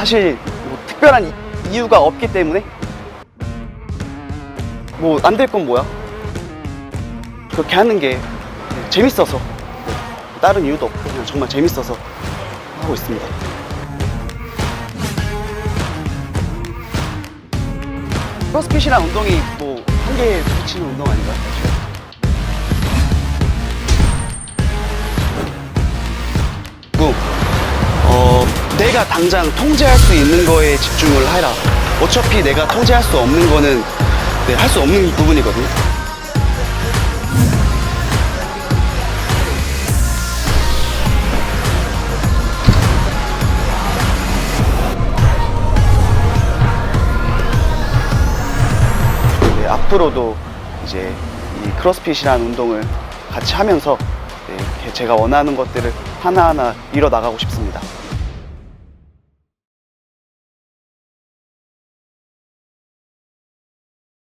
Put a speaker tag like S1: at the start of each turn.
S1: 사실 뭐 특별한 이- 이유가 없기 때문에 뭐 안 될 건 뭐야? 그렇게 하는 게 재밌어서 네, 다른 이유도 없고 그냥 정말 재밌어서 하고 있습니다. 크로스핏이란 운동이 뭐 한계에 부딪히는 운동 아닌가요? 그, 어, 내가 당장 통제할 수 있는 거에 집중을 해라. 어차피 내가 통제할 수 없는 거는 네, 할 수 없는 부분이거든요. 네, 앞으로도 이제 이 크로스핏이라는 운동을 같이 하면서 네, 제가 원하는 것들을 하나하나 이뤄 나가고 싶습니다.